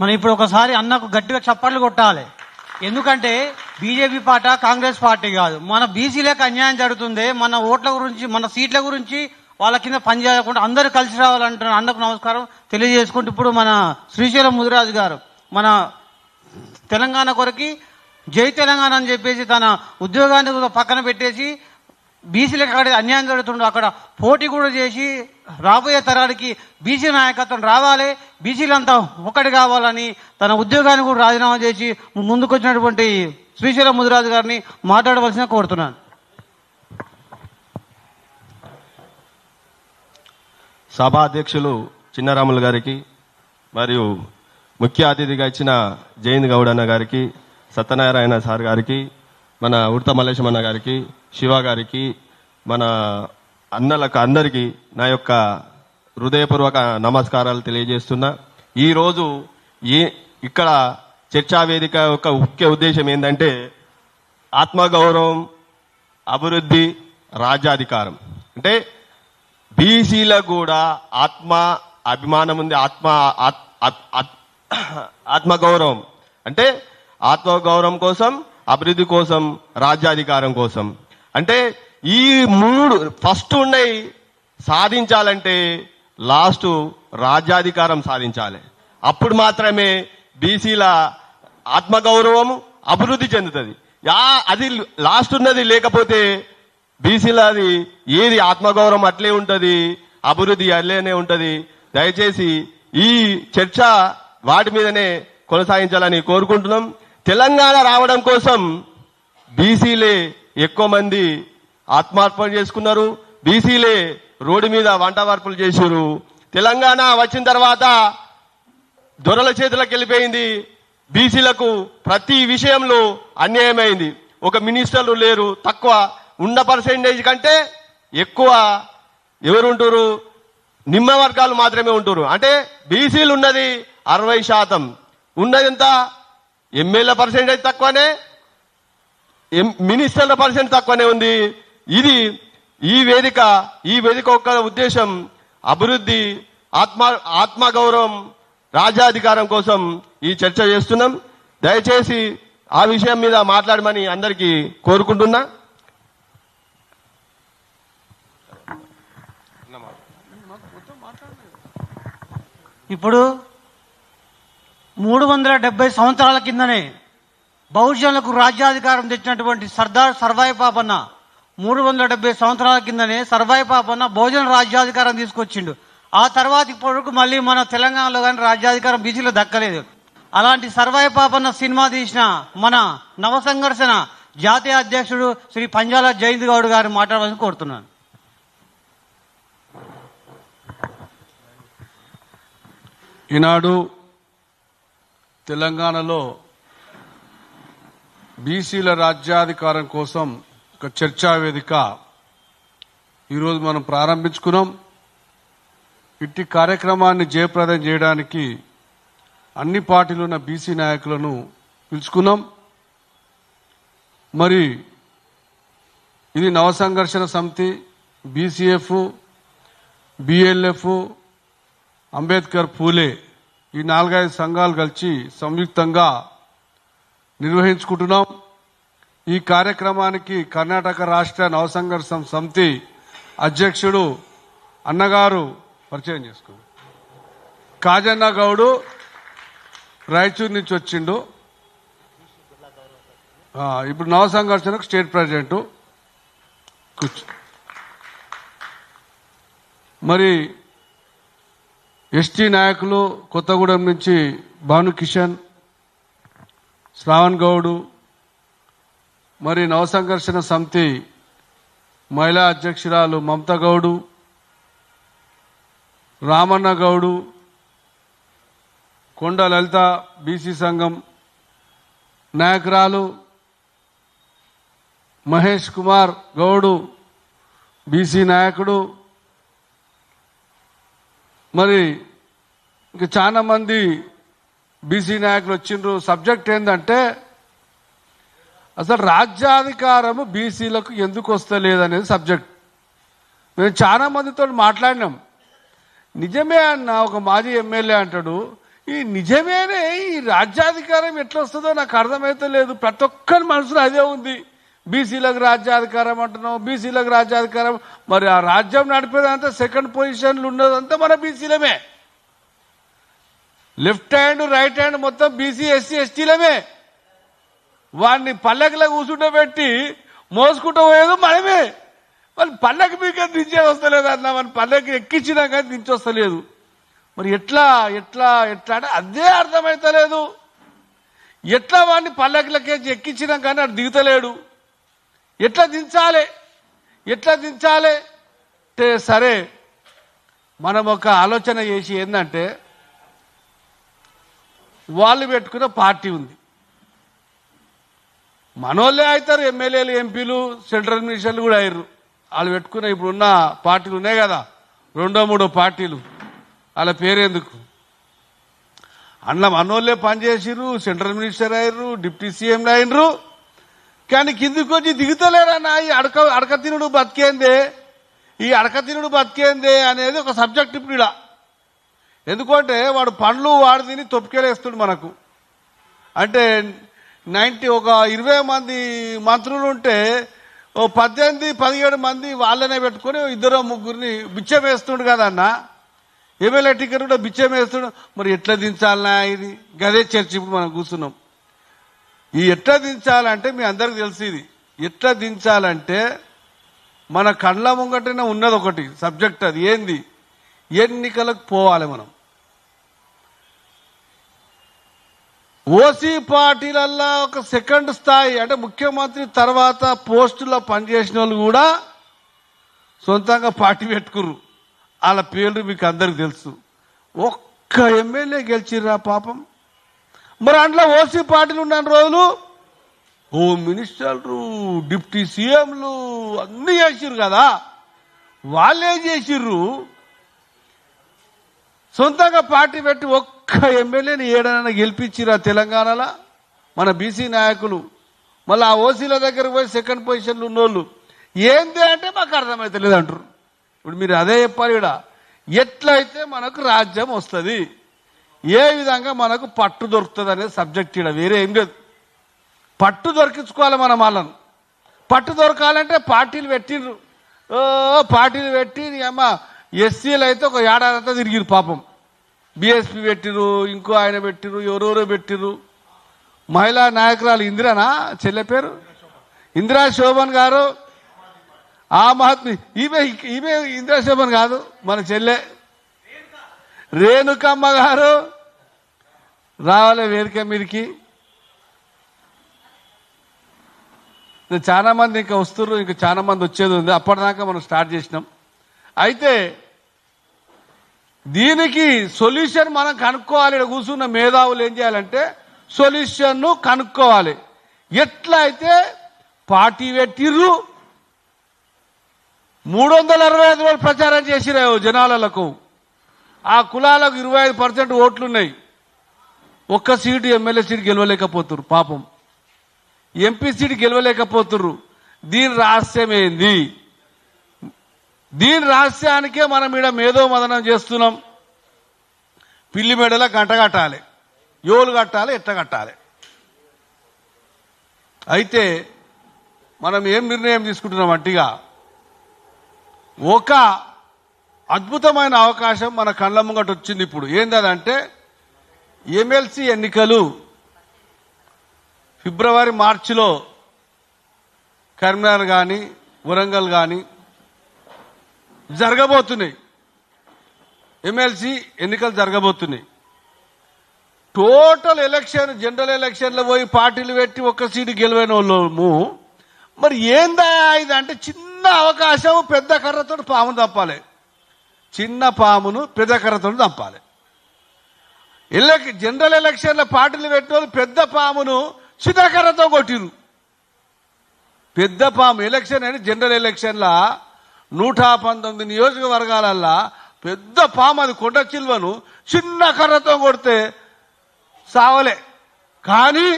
మనం ఇప్పుడు ఒకసారి అన్నకు గట్టిగా చప్పట్లు కొట్టాలి. ఎందుకంటే బీజేపీ పార్టీ కాంగ్రెస్ పార్టీ కాదు. మన బీసీలకు అన్యాయం జరుగుతుంది మన ఓట్ల గురించి మన సీట్ల గురించి వాళ్ళ కింద పని చేయకుండా అందరూ కలిసి రావాలంటున్న అన్నకు నమస్కారం. తెలియజేసుకుంటూ ఇప్పుడు మన శ్రీశైలం ముదిరాజు గారు మన తెలంగాణ కొరకి జై తెలంగాణ అని చెప్పేసి తన ఉద్యోగాన్ని పక్కన పెట్టేసి బీసీలకు అక్కడ అన్యాయం జరుగుతుండో. అక్కడ పోటీ కూడా చేసి రాబోయే తరాలకి బీసీ నాయకత్వం రావాలి. బీసీలంతా ఒకటి కావాలని తన ఉద్యోగాన్ని కూడా రాజీనామా చేసి ముందుకొచ్చినటువంటి శ్రీశైలం ముదిరాజు గారిని మాట్లాడవలసిన కోరుతున్నాను. సభాధ్యక్షులు చిన్నరాములు గారికి మరియు ముఖ్య అతిథిగా ఇచ్చిన జయంత్ గౌడ్ అన్న గారికి సత్యనారాయణ సార్ గారికి మన ఉడత మల్లేశం గారికి శివ గారికి మన అన్నలకు అందరికీ నా యొక్క హృదయపూర్వక నమస్కారాలు తెలియజేస్తున్నా. ఈరోజు ఈ ఇక్కడ చర్చా వేదిక యొక్క ముఖ్య ఉద్దేశం ఏంటంటే ఆత్మగౌరవం అభివృద్ధి రాజ్యాధికారం. అంటే బీసీలకు కూడా ఆత్మ అభిమానం ఉంది ఆత్మ ఆత్- ఆత్మగౌరవం. అంటే ఆత్మగౌరవం కోసం అభివృద్ధి కోసం రాజ్యాధికారం కోసం. అంటే ఈ మూడు ఫస్ట్ ఉన్నాయి సాధించాలంటే లాస్ట్ రాజ్యాధికారం సాధించాలి. అప్పుడు మాత్రమే బీసీల ఆత్మగౌరవం అభివృద్ధి చెందుతుంది. యా అది లాస్ట్ ఉన్నది లేకపోతే బీసీలది ఏది ఆత్మగౌరవం అట్లే ఉంటుంది అభివృద్ధి అట్లేనే ఉంటుంది. దయచేసి ఈ చర్చ వాటి మీదనే కొనసాగించాలని కోరుకుంటున్నాం. తెలంగాణ రావడం కోసం బీసీలే ఎక్కువ మంది ఆత్మార్పణ చేసుకున్నారు. బీసీలే రోడ్డు మీద వంట వార్పులు చేశారు. తెలంగాణ వచ్చిన తర్వాత దొరల చేతులకు వెళ్ళిపోయింది. బీసీలకు ప్రతి విషయంలో అన్యాయమైంది. ఒక మినిస్టర్లు లేరు. తక్కువ ఉన్న పర్సెంటేజ్ కంటే ఎక్కువ ఎవరుంటారు? నిమ్మ వర్గాలు మాత్రమే ఉంటారు. అంటే బీసీలు ఉన్నది అరవై శాతం. ఉన్నది ఎంత? ఎమ్మెల్యే పర్సెంటేజ్ తక్కువనే ఎం- మినిస్టర్ల పర్సెంట్ తక్కువనే ఉంది. ఇది ఈ వేదిక ఈ వేదిక యొక్క ఉద్దేశం అభివృద్ధి ఆత్మ ఆత్మగౌరవం రాజ్యాధికారం కోసం ఈ చర్చ చేస్తున్నాం. దయచేసి ఆ విషయం మీద మాట్లాడమని అందరికీ కోరుకుంటున్నా. ఇప్పుడు మూడు వందల డెబ్బై సంవత్సరాల కిందనే బహుజనులకు రాజ్యాధికారం తెచ్చినటువంటి సర్దార్ సర్వాయి పాపన్న మూడు వందల డెబ్బై సంవత్సరాల కిందనే సర్వాయి పాపన్న భోజన రాజ్యాధికారం తీసుకొచ్చిండు. ఆ తర్వాత ఇప్పటివరకు మళ్ళీ మన తెలంగాణలో కానీ రాజ్యాధికారం బీసీలో దక్కలేదు. అలాంటి సర్వాయి పాపన్న సినిమా తీసిన మన నవ సంఘర్షణ జాతీయ అధ్యక్షుడు శ్రీ పంజాల జయంత్ గౌడ్ గారు మాట్లాడవలసి కోరుతున్నాను. ఈనాడు తెలంగాణలో బీసీల రాజ్యాధికారం కోసం ఒక చర్చా వేదిక ఈరోజు మనం ప్రారంభించుకున్నాం. ఇట్టి కార్యక్రమాన్ని జయప్రదం చేయడానికి అన్ని పార్టీలు ఉన్న బీసీ నాయకులను పిలుచుకున్నాం. మరి ఇది నవసంఘర్షణ సమితి బీసీఎఫ్ బిఎల్ఎఫ్ అంబేద్కర్ పూలే ఈ నాలుగైదు సంఘాలు కలిసి సంయుక్తంగా నిర్వహించుకుంటున్నాం. ఈ కార్యక్రమానికి కర్ణాటక రాష్ట్ర నవసంఘర్షం సమితి అధ్యక్షుడు అన్నగారు పరిచయం చేసుకో కాజన్న గౌడు రాయచూరు నుంచి వచ్చిండు. ఇప్పుడు నవసంఘర్షణకు స్టేట్ ప్రెసిడెంట్ కూర్చో మరి ఎస్టీ నాయకులు కొత్తగూడెం నుంచి భాను కిషన్ శ్రావణ్ గౌడు మరి నవసంఘర్షణ సమితి మహిళా అధ్యక్షురాలు మమత గౌడు రామన్న గౌడు కొండ లలిత బీసీ సంఘం నాయకురాలు మహేష్ కుమార్ గౌడు బీసీ నాయకుడు మరి ఇంక చాలా మంది బీసీ నాయకులు వచ్చిండ్రు. సబ్జెక్ట్ ఏంటంటే అసలు రాజ్యాధికారము బీసీలకు ఎందుకు వస్తలేదనేది సబ్జెక్ట్. మేము చాలా మందితో మాట్లాడినాం. నిజమే అన్న ఒక మాజీ ఎమ్మెల్యే అంటాడు ఈ నిజమేనే ఈ రాజ్యాధికారం ఎట్లా వస్తుందో నాకు అర్థమైతే లేదు. ప్రతి ఒక్కరి మనసులో అదే ఉంది. బీసీలకు రాజ్యాధికారం అంటున్నాం బీసీలకు రాజ్యాధికారం. మరి ఆ రాజ్యం నడిపేదంతా సెకండ్ పొజిషన్లు ఉన్నదంతా మన బీసీలమే. లెఫ్ట్ హ్యాండ్ రైట్ హ్యాండ్ మొత్తం బీసీ ఎస్సీ ఎస్టీలమే. వాడిని కూర్చుంటూ పెట్టి మోసుకుంటూ పోయేది మనమే. వాళ్ళు పల్లెకి మీకు దించేది వస్తలేదు అన్న మన పల్లెకి ఎక్కించినా కానీ దించొస్తలేదు మరి ఎట్లా ఎట్లా ఎట్లా అంటే అదే అర్థమైతలేదు. ఎట్లా వాడిని పల్లకిలకే ఎక్కించినా కానీ అటు దిగుతలేడు. ఎట్లా దించాలి? ఎట్లా దించాలి? అంటే సరే మనం ఒక ఆలోచన చేసి ఏంటంటే వాళ్ళు పెట్టుకున్న పార్టీ ఉంది. మనోళ్ళే అవుతారు ఎమ్మెల్యేలు ఎంపీలు సెంట్రల్ మినిస్టర్లు కూడా అయ్యారు వాళ్ళు పెట్టుకున్న ఇప్పుడున్న పార్టీలు ఉన్నాయి కదా రెండో మూడో పార్టీలు. వాళ్ళ పేరెందుకు? అన్న మనోళ్ళే పనిచేసిర్రు సెంట్రల్ మినిస్టర్ అయ్యారు డిప్యూటీ సీఎంలు అయినరు కానీ కిందికి వచ్చి దిగుతలేరన్నా ఈ అడక అడక తినుడు బతికేందే? ఈ అడక తినుడు బతికేందే అనేది ఒక సబ్జెక్ట్ ఇప్పుడు ఈడ. ఎందుకంటే వాడు పండ్లు వాడు తిని తొప్పికెళ్ళేస్తుడు మనకు. అంటే నైంటీ ఒక ఇరవై మంది మంత్రులు ఉంటే ఓ పద్దెనిమిది పదిహేడు మంది వాళ్ళనే పెట్టుకొని ఇద్దరు ముగ్గురిని బిచ్చం వేస్తుండు కదన్న ఎమ్మెల్యే టికెట్ కూడా బిచ్చం వేస్తుండు. మరి ఎట్లా దించాలనా ఇది? గదే చర్చ ఇప్పుడు మనం కూర్చున్నాం. ఈ ఎట్లా దించాలంటే మీ అందరికి తెలిసి ఇది. ఎట్లా దించాలంటే మన కళ్ళ ముంగటనే ఉన్నది ఒకటి సబ్జెక్ట్ అది. ఏంది? ఎన్నికలకు పోవాలి మనం. ఓసీ పార్టీలల్లా ఒక సెకండ్ స్థాయి అంటే ముఖ్యమంత్రి తర్వాత పోస్టులో పనిచేసిన వాళ్ళు కూడా సొంతంగా పార్టీ పెట్టుకుర్రు. వాళ్ళ పేర్లు మీకు అందరికి తెలుసు. ఒక్క ఎమ్మెల్యే గెలిచిర్రా పాపం? మరి అందులో ఓసీ పార్టీలు ఉన్న రోజులు హోమ్ మినిస్టర్లు డిప్యూటీ సీఎంలు అన్నీ చేసిర్రు కదా. వాళ్ళేం చేసిర్రు? సొంతంగా పార్టీ పెట్టి ఒక్క ఎమ్మెల్యేని ఏడనైనా గెలిపించిరా తెలంగాణలో? మన బీసీ నాయకులు. మళ్ళీ ఆ ఓసీల దగ్గర పోయి సెకండ్ పొజిషన్లు ఉన్నోళ్ళు. ఏంది అంటే మాకు అర్థమవుతలేదు అంటారు ఇప్పుడు మీరు అదే చెప్పాలి ఇక్కడ ఎట్లయితే మనకు రాజ్యం వస్తుంది. ఏ విధంగా మనకు పట్టు దొరుకుతుంది అనేది సబ్జెక్ట్ ఇక్కడ వేరే ఏం లేదు. పట్టు దొరికించుకోవాలి మనం వాళ్ళను. పట్టు దొరకాలంటే పార్టీలు పెట్టిండ్రు. ఓ పార్టీలు పెట్టి అమ్మ ఎస్సీలు అయితే ఒక ఏడాది అంతా తిరిగిరు పాపం. బీఎస్పీ పెట్టిరు ఇంకో ఆయన పెట్టిరు ఎవరెవరో పెట్టిరు. మహిళా నాయకురాలు ఇందిరానా? చెల్లె పేరు? ఇందిరా శోభన్ గారు? ఆ మహాత్మి ఈమె ఈమె ఇందిరా శోభన్ కాదు మన చెల్లె. రేణుకమ్మ గారు రావాలి వేదిక మీదకి. చాలా మంది ఇంకా వస్తున్నారు ఇంకా చాలా మంది వచ్చేది ఉంది. అప్పటిదాకా మనం స్టార్ట్ చేసినాం. అయితే దీనికి సొల్యూషన్ మనం కనుక్కోవాలి. ఇక్కడ కూర్చున్న మేధావులు ఏం చేయాలంటే సొల్యూషన్ను కనుక్కోవాలి. ఎట్లా అయితే పార్టీ పెట్టిర్రు. మూడు వందల అరవై ఐదు రోజులు ప్రచారం చేసిరావు జనాలకు ఆ కులాలకు ఇరవై ఐదు పర్సెంట్ ఓట్లున్నాయి. ఒక్క సీటు ఎమ్మెల్యే సీటు గెలవలేకపోతుర్రు పాపం. ఎంపీ సీటు గెలవలేకపోతుర్రు. దీని రహస్యం ఏంది? దీని రహస్యానికే మనం ఈడ మేధో మదనం చేస్తున్నాం. పిల్లి మెడల గంట కట్టాలి. యోలు కట్టాలి ఎట్ట కట్టాలి? అయితే మనం ఏం నిర్ణయం తీసుకుంటున్నాం అంటిగా? ఒక అద్భుతమైన అవకాశం మన కళ్ళ ముంగట వచ్చింది ఇప్పుడు. ఏంటంటే ఎమ్మెల్సీ ఎన్నికలు ఫిబ్రవరి మార్చిలో కరీంనగర్ కానీ వరంగల్ కానీ జరగబోతున్నాయి. ఎమ్మెల్సీ ఎన్నికలు జరగబోతున్నాయి. టోటల్ ఎలక్షన్ జనరల్ ఎలక్షన్లో పోయి పార్టీలు పెట్టి ఒక్క సీటు గెలవైన వాళ్ళము మరి ఏందా ఇది అంటే చిన్న అవకాశం పెద్ద కర్రతో పాము తప్పాలి. చిన్న పామును పెద్ద చంపాలి. ఎలక్ జనరల్ ఎలక్షన్ల పార్టీలు పెట్టిన పెద్ద పామును చిన్న కొట్టిరు పెద్ద పాము ఎలక్షన్ అని జనరల్ ఎలక్షన్ల నూట పంతొమ్మిది నియోజకవర్గాలల్లా పెద్ద పాము అది కొండ చిల్వను చిన్న కర్రతో కొడితే సావలే. కానీ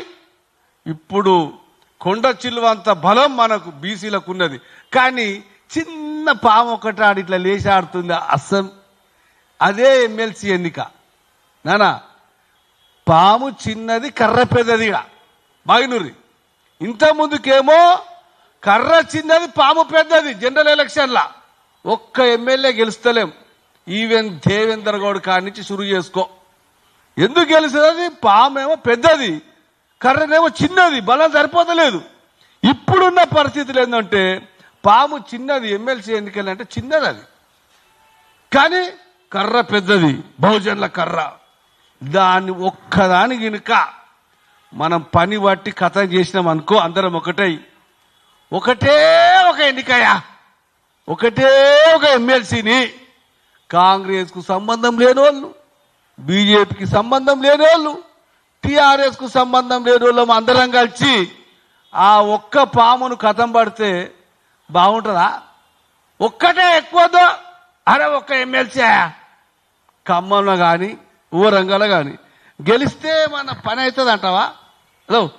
ఇప్పుడు కొండ చిల్వ అంత బలం మనకు బీసీలకు ఉన్నది. కానీ చిన్న పాము ఒకటి ఆడి ఇట్లా లేచి ఆడుతుంది అస్సం అదే ఎమ్మెల్సీ ఎన్నిక. నానా పాము చిన్నది కర్ర పెద్దదిగా బాగినూరి ఇంత ముందుకేమో కర్ర చిన్నది పాము పెద్దది జనరల్ ఎలక్షన్లా. ఒక్క ఎమ్మెల్యే గెలుస్తలేం. ఈవెన్ దేవేందర్ గౌడ్ కాడి నుంచి షురు చేసుకో. ఎందుకు గెలుస్తుంది? పామేమో పెద్దది కర్రనేమో చిన్నది బలం సరిపోతలేదు. ఇప్పుడున్న పరిస్థితులు ఏంటంటే పాము చిన్నది ఎమ్మెల్సీ ఎన్నికలు అంటే చిన్నది అది. కానీ కర్ర పెద్దది బహుజన్ల కర్ర. దాన్ని ఒక్కదాని గినుక మనం పని బట్టి కథ చేసినాం అనుకో అందరం ఒకటై. ఒకటే ఒక ఎన్నికయా ఒకటే ఒక ఎమ్మెల్సీని. కాంగ్రెస్కు సంబంధం లేని వాళ్ళు బీజేపీకి సంబంధం లేని వాళ్ళు టీఆర్ఎస్కు సంబంధం లేని వాళ్ళం అందరం కలిసి ఆ ఒక్క పామును కథం పడితే బాగుంటుందా? ఒక్కటే ఎక్కువదో అరే ఒక్క ఎమ్మెల్సీ ఖమ్మంలో కానీ ఊరంగంలో కానీ గెలిస్తే మన పని అవుతుంది అంటావా హలో.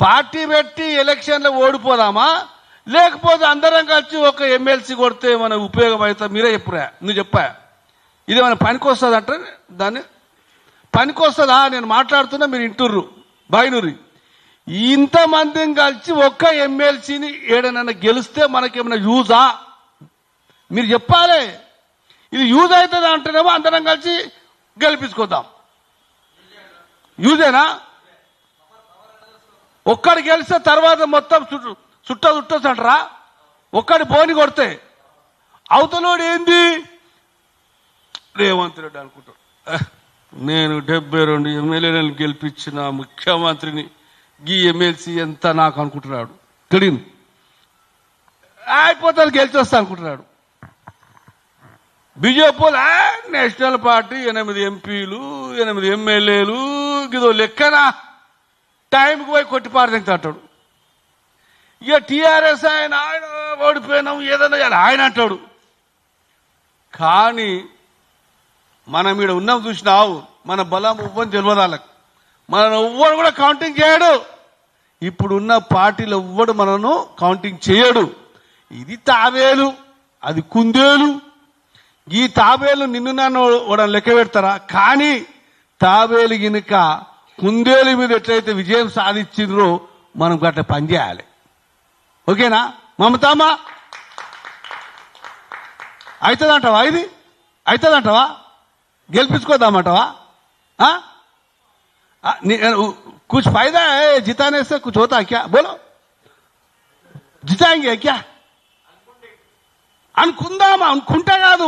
పార్టీ పెట్టి ఎలక్షన్లో ఓడిపోదామా? లేకపోతే అందరం కలిసి ఒక ఎమ్మెల్సీ కొడితే మన ఉపయోగం అవుతుంది మీరే చెప్పురా. నువ్వు చెప్పా. ఇది మన పనికి వస్తుంది అంటే దాన్ని? పనికి వస్తుందా నేను మాట్లాడుతున్నా మీరు ఇంటుర్రు. బాయినూరి ఇంతమందిని కలిసి ఒక్క ఎమ్మెల్సీని ఏడనన్నా గెలిస్తే మనకేమైనా యూజా? మీరు చెప్పాలి. ఇది యూజ్ అవుతుంది అంటేనేమో అందరం కలిసి గెలిపించుకుందాం. యూజేనా? ఒక్కడు గెలిస్తే తర్వాత మొత్తం చుట్ట చుట్ట చుట్టొచ్చంటరా ఒక్కడి బోని కొడితే. అవతలోడు ఏంది? రేవంత్ రెడ్డి అనుకుంటాడు. నేను డెబ్బై రెండు ఎమ్మెల్యేలను గెలిపించిన ముఖ్యమంత్రిని ఈ ఎమ్మెల్సీ ఎంత నాకు అనుకుంటున్నాడు? తెలియదు అయిపోతాను గెలిచి వస్తా అనుకుంటున్నాడు. బీజేపీ నేషనల్ పార్టీ ఎనిమిది ఎంపీలు ఎనిమిది ఎమ్మెల్యేలు ఇదో లెక్కనా? టైంకి పోయి కొట్టి పారదింటాడు ఇక టీఆర్ఎస్ ఆయన ఆయన ఓడిపోయినాం ఏదైనా ఆయన అంటాడు. కానీ మనం ఇక్కడ ఉన్నాం చూసినావు మన బలం ఇవ్వని తెలియదు వాళ్ళకి. మన ఎవ్వడు కూడా కౌంటింగ్ చేయడు. ఇప్పుడున్న పార్టీలు ఎవ్వడు మనను కౌంటింగ్ చేయడు. ఇది తావేలు అది కుందేలు. ఈ తాబేలు నిన్ను నన్ను కూడా లెక్క పెడతారా? కానీ తాబేలు గినుక కుందేలు మీద ఎట్లయితే విజయం సాధించిండ్రో మనం గట్ల పనిచేయాలి ఓకేనా? మమతామా? అవుతుందంటావా ఇది? అవుతుందంటావా గెలిపించుకోద్దామంటావా ఆ? ఆ, నీ- उ- कुछ फायदा है जिताने से कुछ होता है क्या बोलो जिताएंगे क्या అనుకుందామా అనుకుంటా కాదు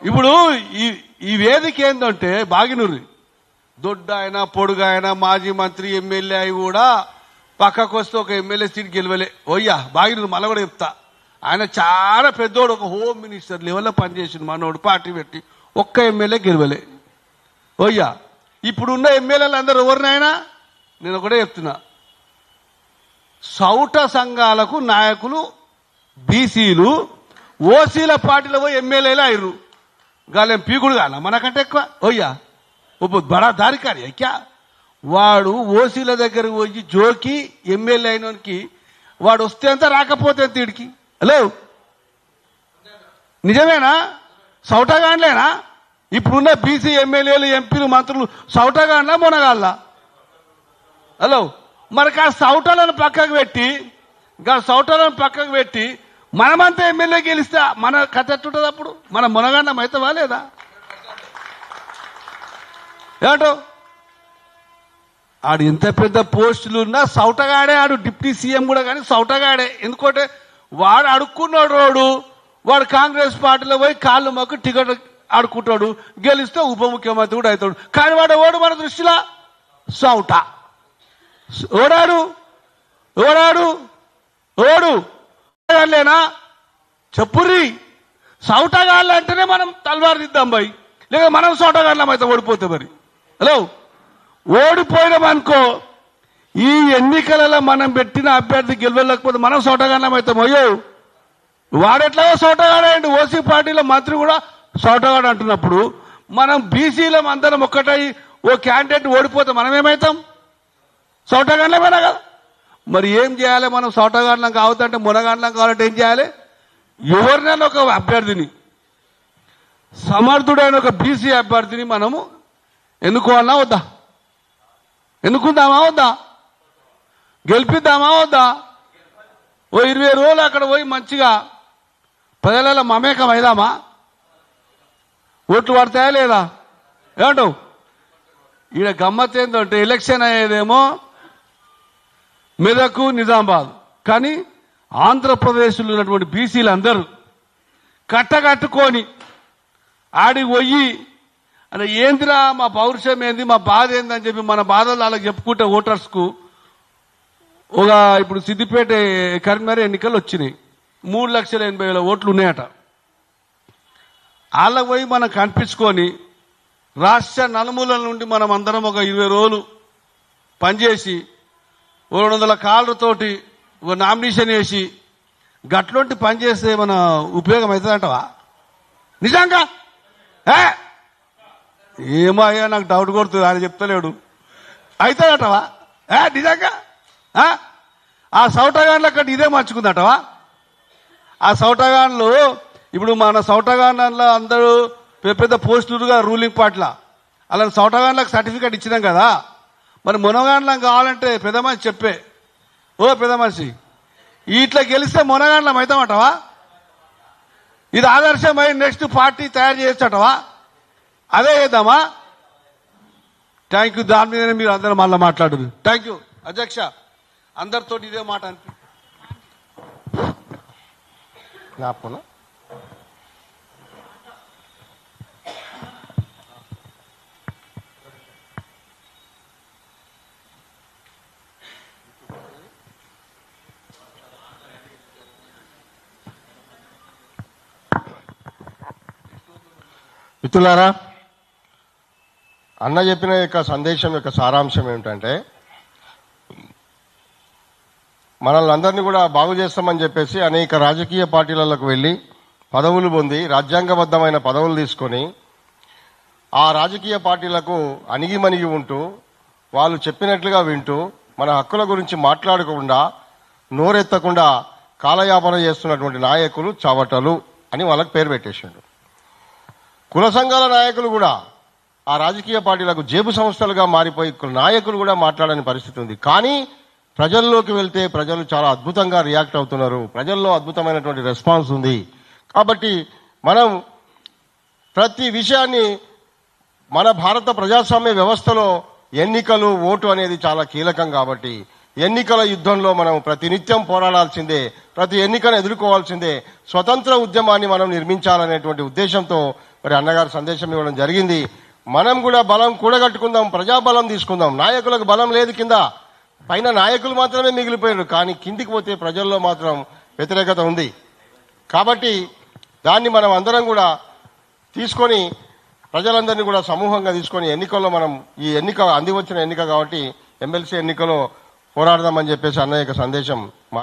ఇప్పుడు ఈ ఈ వేదిక ఏంటంటే బాగినూరి దొడ్డ ఆయన పొడుగు ఆయన మాజీ మంత్రి ఎమ్మెల్యే అయి కూడా పక్కకు వస్తే ఒక ఎమ్మెల్యే సీట్ గెలవలే ఓయ్యా బాగినూరు మళ్ళీ కూడా చెప్తా ఆయన చాలా పెద్దోడు ఒక హోమ్ మినిస్టర్ లెవెల్లో పనిచేసిండు మనోడు పార్టీ పెట్టి ఒక్క ఎమ్మెల్యే గెలవలే ఓయ్యా ఇప్పుడున్న ఎమ్మెల్యేలు అందరూ ఎవరినైనా నేను ఒకటే చెప్తున్నా. సౌట సంఘాలకు నాయకులు బీసీలు ఓసీల పార్టీలో పోయి ఎమ్మెల్యేలు అయ్యారు గాలేం పీకుడు కాల మనకంటే ఎక్కువ. ఓయ్యా ఓ బడా దారికారి క్యా వాడు ఓసీల దగ్గరకు పోయి జోకి ఎమ్మెల్యే అయినోనికి వాడు వస్తే అంత రాకపోతే ఎంత హలో? నిజమేనా? సౌటగాన్లేనా? ఇప్పుడున్న బీసీ ఎమ్మెల్యేలు ఎంపీలు మంత్రులు సౌటగాళ్ళ మునగాళ్ళ? హలో మరి ఆ సౌటలను పక్కకు పెట్టి ఇంకా సౌటలను పక్కకు పెట్టి మనమంతా ఎమ్మెల్యే గెలిస్తే మన కథ ఎట్టుంటుంది అప్పుడు? మన మునగండం అవుతావా లేదా? ఏమంటావు ఆడు ఎంత పెద్ద పోస్టులు ఉన్నా సౌటగాడే ఆడు డిప్యూటీ సీఎం కూడా కానీ సౌటగాడే. ఎందుకంటే వాడు అడుక్కున్నాడు రోడు వాడు కాంగ్రెస్ పార్టీలో పోయి కాళ్ళు మొక్కు టికెట్ ఆడుకుంటాడు గెలిస్తే ఉప ముఖ్యమంత్రి కూడా అవుతాడు. కానీ వాడు ఓడు మన దృష్టిలో సౌట. ఓడాడు ఓడాడు ఓడు. లేనా చెప్పుర్రి. సౌటగాళ్ళు అంటేనే మనం తలవారు దిద్దాం బాయ్ లేక మనం సౌటగాళ్ళం అయితే ఓడిపోతే మరి. హలో? ఓడిపోయినామనుకో ఈ ఎన్నికలలో మనం పెట్టిన అభ్యర్థి గెలవలేకపోతే మనం సోటగాళ్ళం అవుతాం అయ్యో. వాడెట్లాగో సోటగాడండి ఓసీ పార్టీలో మంత్రి కూడా సోటగాడు అంటున్నప్పుడు మనం బీసీలం అందరం ఒక్కటై ఓ క్యాండిడేట్ ఓడిపోతే మనం ఏమవుతాం సోటగాళ్ళమేనా కదా. మరి ఏం చేయాలి మనం సోటగాళ్ళం కావద్దంటే మునగాళ్ళం కావాలంటే ఏం చేయాలి? ఎవరినైనా ఒక అభ్యర్థిని. సమర్థుడైన ఒక బీసీ అభ్యర్థిని మనము ఎన్నుకోవాలన్నా వద్దా? ఎన్నుకుందామా వద్దా? గెలిపిద్దామా వద్దా? ఓ ఇరవై రోజులు అక్కడ పోయి మంచిగా ప్రజలలో మమేకం అయిదామా ఓట్లు పడతాయా లేదా? ఏమంటావు? ఈడ గమ్మత్ ఏంటంటే ఎలక్షన్ అయ్యేదేమో మెదకు నిజామాబాద్. కానీ ఆంధ్రప్రదేశ్లో ఉన్నటువంటి బీసీలు అందరూ కట్టకట్టుకొని ఆడికి పోయి అంటే ఏందిరా మా పౌరుషం ఏంది మా బాధ ఏందని చెప్పి మన బాధలు అలా చెప్పుకుంటే ఓటర్స్కు ఒక ఇప్పుడు సిద్దిపేట కరీంనగర్ ఎన్నికలు వచ్చినాయి. మూడు లక్షల ఎనభై వేల ఓట్లు ఉన్నాయట. వాళ్ళకి పోయి మనం కనిపించుకొని రాష్ట్ర నలుమూలల నుండి మనం అందరం ఒక ఇరవై రోజులు పనిచేసి రెండు వందల కాళ్ళతోటి నామినేషన్ వేసి గట్లోంటి పని చేస్తే మన ఉపయోగం అవుతుందంటవా నిజంగా? ఏ? ఏమో అయ్యా నాకు డౌట్ కొడుతుంది ఆయన చెప్తలేడు. అవుతుందటవా ఏ నిజంగా? ఆ? సౌటగాన్లు అక్కడ ఇదే మంచుకుందటవా ఆ సౌటగాన్లు ఇప్పుడు మన సౌటగాన్లో అందరూ పెద్ద పెద్ద పోస్టులుగా రూలింగ్ పార్ట్ల. అలా సౌటగాన్లకు సర్టిఫికేట్ ఇచ్చినాం కదా. మరి మునగాండ్లం కావాలంటే పెద్ద మనిషి చెప్పే. ఓ పెద్ద మనిషి ఇట్లా గెలిస్తే మునగాండ్లం అవుతామంటవా? ఇది ఆదర్శమై నెక్స్ట్ పార్టీ తయారు చేయొచ్చటవా అదే చేద్దామా? థ్యాంక్ యూ దాని మీదనే మీరు అందరూ మళ్ళీ మాట్లాడదు థ్యాంక్ యూ అధ్యక్ష అందరితో ఇదే మాట అనిపి జ్ఞాపకం మిత్రులారా అన్న చెప్పిన యొక్క సందేశం యొక్క సారాంశం ఏమిటంటే మనల్ని అందరినీ కూడా బాగు చేస్తామని చెప్పేసి అనేక రాజకీయ పార్టీలలోకి వెళ్ళి పదవులు పొంది రాజ్యాంగబద్ధమైన పదవులు తీసుకొని ఆ రాజకీయ పార్టీలకు అణిగిమణిగి ఉంటూ వాళ్ళు చెప్పినట్లుగా వింటూ మన హక్కుల గురించి మాట్లాడకుండా నోరెత్తకుండా కాలయాపన చేస్తున్నటువంటి నాయకులు చవటలు అని వాళ్ళకి పేరు పెట్టేసిండు కుల సంఘాల నాయకులు కూడా ఆ రాజకీయ పార్టీలకు జేబు సంస్థలుగా మారిపోయి నాయకులు కూడా మాట్లాడని పరిస్థితి ఉంది. కానీ ప్రజల్లోకి వెళ్తే ప్రజలు చాలా అద్భుతంగా రియాక్ట్ అవుతున్నారు. ప్రజల్లో అద్భుతమైనటువంటి రెస్పాన్స్ ఉంది. కాబట్టి మనం ప్రతి విషయాన్ని మన భారత ప్రజాస్వామ్య వ్యవస్థలో ఎన్నికలు ఓటు అనేది చాలా కీలకం కాబట్టి ఎన్నికల యుద్ధంలో మనం ప్రతినిత్యం పోరాడాల్సిందే ప్రతి ఎన్నికను ఎదుర్కోవాల్సిందే స్వతంత్ర ఉద్యమాన్ని మనం నిర్మించాలనేటువంటి ఉద్దేశంతో మరి అన్నగారు సందేశం ఇవ్వడం జరిగింది. మనం కూడా బలం కూడగట్టుకుందాం ప్రజాబలం తీసుకుందాం. నాయకులకు బలం లేదు కింద. పైన నాయకులు మాత్రమే మిగిలిపోయారు. కానీ కిందికి పోతే ప్రజల్లో మాత్రం వ్యతిరేకత ఉంది. కాబట్టి దాన్ని మనం అందరం కూడా తీసుకొని ప్రజలందరినీ కూడా సమూహంగా తీసుకొని ఎన్నికల్లో మనం ఈ ఎన్నిక అంది వచ్చిన ఎన్నిక కాబట్టి ఎమ్మెల్సీ ఎన్నికలో పోరాడదామని చెప్పేసి అన్న యొక్క సందేశం మా